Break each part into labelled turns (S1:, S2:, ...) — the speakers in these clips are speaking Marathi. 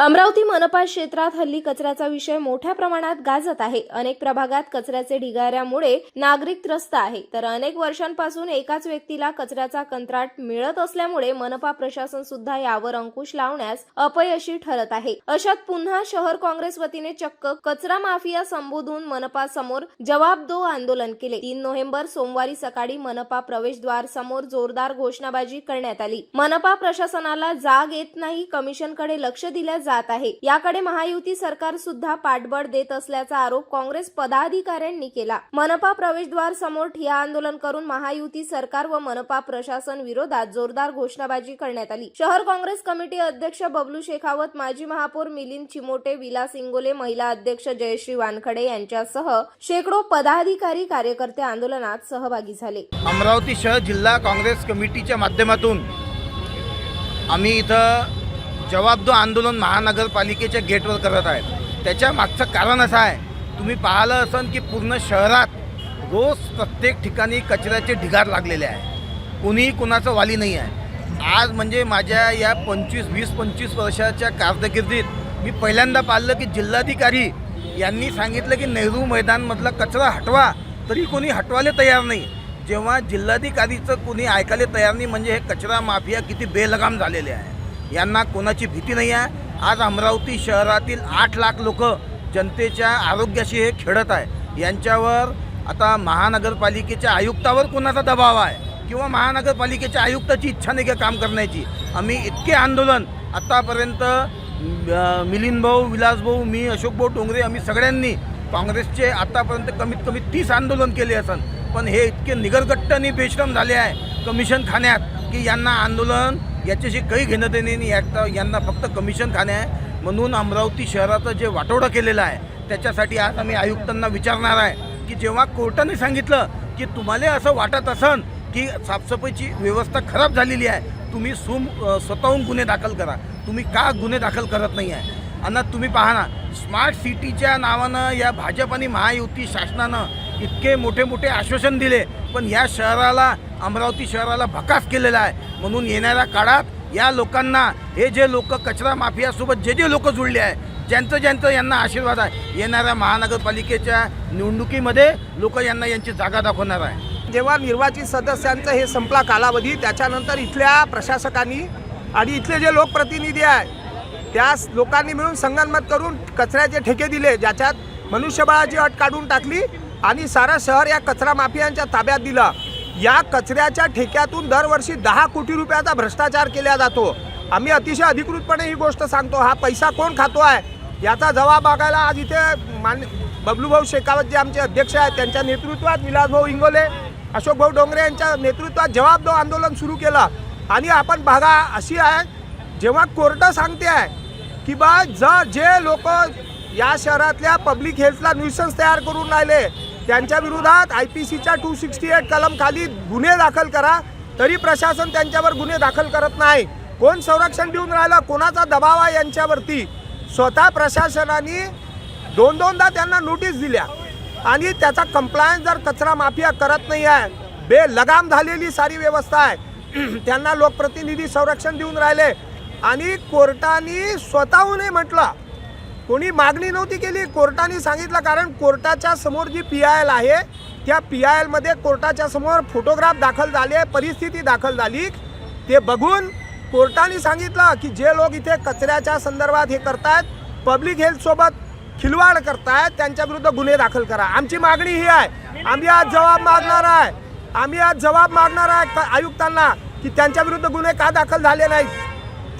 S1: अमरावती मनपा क्षेत्रात हल्ली कचऱ्याचा विषय मोठ्या प्रमाणात गाजत आहे. अनेक प्रभागात कचऱ्याचे ढिगाऱ्यामुळे नागरिक त्रस्त आहे. तर अनेक वर्षांपासून एकाच व्यक्तीला कचऱ्याचा कंत्राट मिळत असल्यामुळे मनपा प्रशासन सुद्धा यावर अंकुश लावण्यास अपयशी ठरत आहे. अशात पुन्हा शहर काँग्रेस वतीने चक्क कचरा माफिया संबोधून मनपा समोर जवाब दो आंदोलन केले. तीन नोव्हेंबर सोमवारी सकाळी मनपा प्रवेशद्वार समोर जोरदार घोषणाबाजी करण्यात आली. मनपा प्रशासनाला जाग येत नाही. कमिशनकडे लक्ष दिल्या जात आहे. याकडे महायुती सरकार सुद्धा पाठबळ देत असल्याचा आरोप काँग्रेस पदाधिकाऱ्यांनी केला. मनपा प्रवेशद्वार समोर ठिया आंदोलन करून महायुती सरकार व मनपा प्रशासन विरोधात जोरदार घोषणाबाजी करण्यात आली. शहर काँग्रेस कमिटी अध्यक्ष बबलू शेखावत माजी महापौर मिलिंद चिमोटे विलास इंगोले महिला अध्यक्ष जयश्री वानखडे यांच्यासह शेकडो पदाधिकारी कार्यकर्ते आंदोलनात सहभागी झाले.
S2: अमरावती शहर जिल्हा काँग्रेस कमिटीच्या माध्यमातून आम्ही इथं जवाबदो आंदोलन महानगरपालिकेच्या गेटवर करत आहेत. त्याच्या मागचं कारण असं आहे तुम्ही पाहिलं असन की पूर्ण शहरात रोज प्रत्येक ठिकाणी कचऱ्याचे ढिगार लागलेले आहे. कुणीही कुणाचं वाली नाही आहे. आज म्हणजे माझ्या या पंचवीस वीस पंचवीस वर्षाच्या कारकिर्दीत मी पहिल्यांदा पाहिलं की जिल्हाधिकारी यांनी सांगितलं की नेहरू मैदानमधला कचरा हटवा तरी कोणी हटवायला तयार नाही. जेव्हा जिल्हाधिकारीचं कोणी ऐकायला तयार नाही म्हणजे हे कचरा माफिया किती बेलगाम झालेले आहे. यांना कोणाची भीती नाही आहे आज अमरावती शहरातील आठ लाख लोक जनतेच्या आरोग्याशी हे खेळत आहे. यांच्यावर आता महानगरपालिकेच्या आयुक्तावर कोणाचा दबाव आहे? किंवा महानगरपालिकेच्या आयुक्ताची इच्छा नाही का काम करण्याची? आम्ही इतके आंदोलन आत्तापर्यंत मिलिंदभाऊ मिलिंद भाऊ मी अशोक भाऊ डोंगरे आम्ही सगळ्यांनी काँग्रेसचे आत्तापर्यंत कमीत कमी तीस आंदोलन केले असन. पण हे इतके निगरगट्ट आणि बेश्रम झाले आहे कमिशन खाण्यात की यांना आंदोलन याच्याशी काही घेणं देणे नाही. यात यांना फक्त कमिशन खाणे आहे. म्हणून अमरावती शहराचं जे वाटोडं केलेलं आहे त्याच्यासाठी आज आम्ही आयुक्तांना विचारणार आहे की जेव्हा कोर्टाने सांगितलं की तुम्हाला असं वाटत असन की साफसफाईची व्यवस्था खराब झालेली आहे तुम्ही सुम स्वतःहून गुन्हे दाखल करा. तुम्ही का गुन्हे दाखल करत नाही आहे? आणि तुम्ही पहा ना स्मार्ट सिटीच्या नावानं या भाजप आणि महायुती शासनानं इतके मोठे मोठे आश्वासन दिले पण या शहराला अमरावती शहराला भकास केलेला आहे. म्हणून येणाऱ्या काळात या लोकांना हे जे लोक कचरा माफियासोबत जे जे लोक जुळले आहे ज्यांचं ज्यांचं यांना आशीर्वाद आहे येणाऱ्या महानगरपालिकेच्या निवडणुकीमध्ये लोक यांना यांची जागा दाखवणार आहे.
S3: जेव्हा निर्वाचित सदस्यांचं हे संपला कालावधी त्याच्यानंतर इथल्या प्रशासकांनी आणि इथले जे लोकप्रतिनिधी आहे त्या लोकांनी मिळून संगनमत करून कचऱ्याचे ठेके दिले ज्याच्यात मनुष्यबळाची अट काढून टाकली आणि सारं शहर या कचरा माफियांच्या ताब्यात दिलं. या कचऱ्याच्या ठेक्यातून दरवर्षी दहा कोटी रुपयाचा भ्रष्टाचार केला जातो. आम्ही अतिशय अधिकृतपणे ही गोष्ट सांगतो हा पैसा कोण खातो आहे? याचा जबाब बघायला आज इथे मान बबलूभाऊ शेखावत जे आमचे अध्यक्ष आहेत त्यांच्या नेतृत्वात विलासभाऊ इंगोले अशोकभाऊ डोंगरे यांच्या नेतृत्वात जवाब दो आंदोलन सुरू केलं. आणि आपण बघा अशी आहे जेव्हा कोर्ट सांगते आहे की बा ज जे लोक या शहरातल्या पब्लिक हेल्थला न्यूसन्स तयार करून राहिले त्यांच्या विरोधात आय पी सीच्या टू सिक्स्टी एट कलम खाली गुन्हे दाखल करा तरी प्रशासन त्यांच्यावर गुन्हे दाखल करत नाही. कोण संरक्षण देऊन राहिलं कोणाचा दबाव आहे यांच्यावरती? स्वतः प्रशासनाने दोन दोनदा त्यांना नोटीस दिल्या. आणि त्याचा कंप्लायन्स जर कचरा माफिया करत नाही आहे बेलगाम झालेली सारी व्यवस्था आहे. त्यांना लोकप्रतिनिधी संरक्षण देऊन राहिले. आणि कोर्टाने स्वतःहूनही म्हटलं कोणी मागणी नव्हती केली कोर्टाने सांगितलं कारण कोर्टाच्या समोर जी पी आय एल आहे त्या पी आय एलमध्ये कोर्टाच्या समोर फोटोग्राफ दाखल झाले परिस्थिती दाखल झाली. ते बघून कोर्टाने सांगितलं की जे लोक इथे कचऱ्याच्या संदर्भात हे करतायत पब्लिक हेल्थसोबत खिलवाड करतायत त्यांच्या विरुद्ध गुन्हे दाखल करा. आमची मागणी ही आहे. आम्ही आज जबाब मागणार आहे. आम्ही आज जबाब मागणार आहे आयुक्तांना की त्यांच्या विरुद्ध गुन्हे का दाखल झाले नाहीत?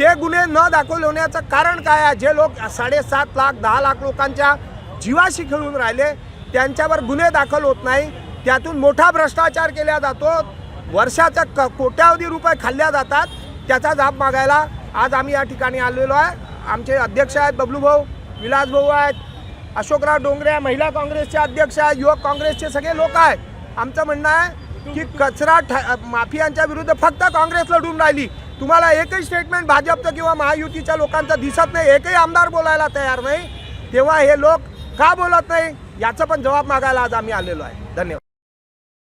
S3: ते गुन्हे न दाखल होण्याचं कारण काय आहे? जे लोक साडेसात लाख दहा लाख लोकांच्या जीवाशी खेळून राहिले त्यांच्यावर गुन्हे दाखल होत नाही. त्यातून मोठा भ्रष्टाचार केला जातो. वर्षाचा क कोट्यावधी रुपये खाल्ल्या जातात. त्याचा जाब मागायला आज आम्ही या ठिकाणी आलेलो आहे. आमचे अध्यक्ष आहेत बबलूभाऊ विलासभाऊ आहेत अशोकराव डोंगरे महिला काँग्रेसचे अध्यक्ष आहेत युवक काँग्रेसचे सगळे लोक आहेत. आमचं म्हणणं आहे की कचरा ठ माफियांच्या विरुद्ध फक्त काँग्रेस लढून राहिली. तुम्हाला एकही स्टेटमेंट भाजपचं किंवा महायुतीच्या लोकांचं दिसत नाही एकही आमदार बोलायला तयार नाही. तेव्हा हे लोक का बोलत नाही? याचं पण जबाब मागायला आज आम्ही आलेलो आहे. धन्यवाद.